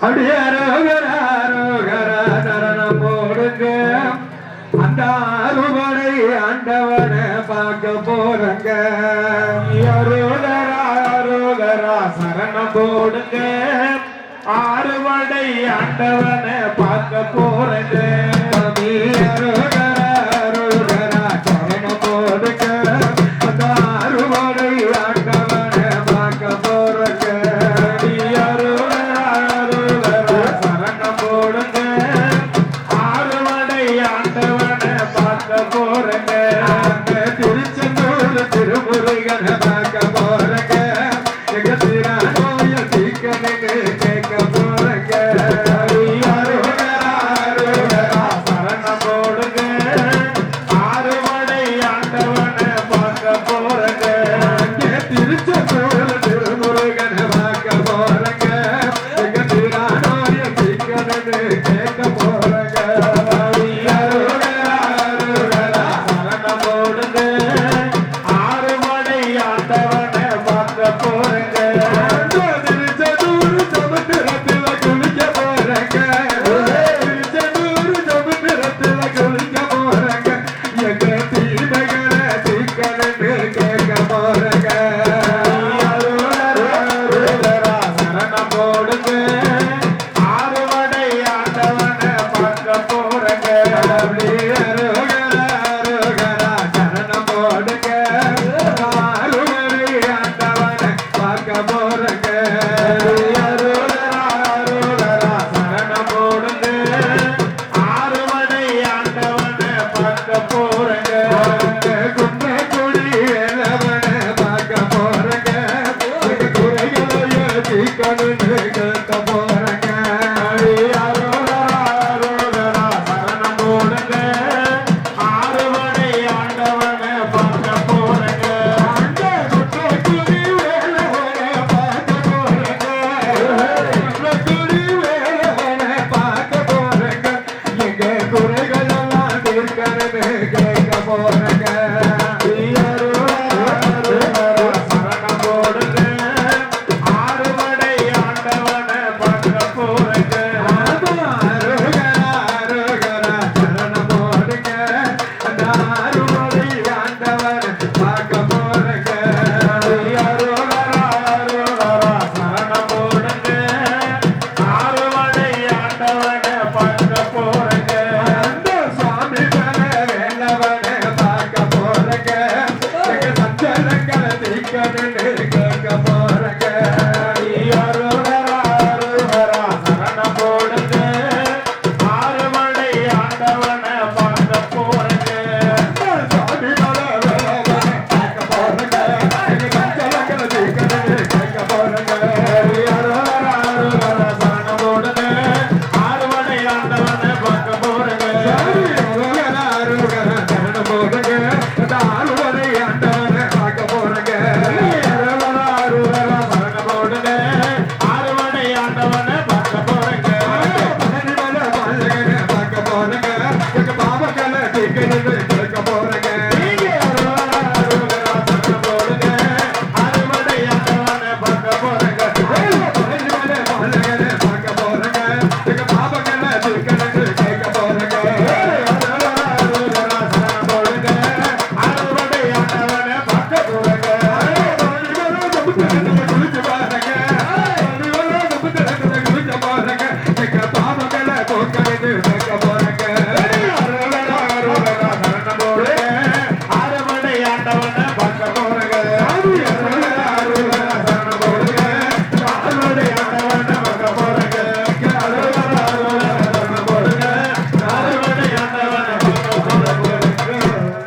அப்படியே அரோகராரோகரானம் போடுங்க. அந்த அறுபடை ஆண்டவனை பார்க்க போறங்க. அரோகராரோகரா சரணம் போடுங்க. ஆறுபடை ஆண்டவனை பார்க்க போறங்க. ಟಿಕ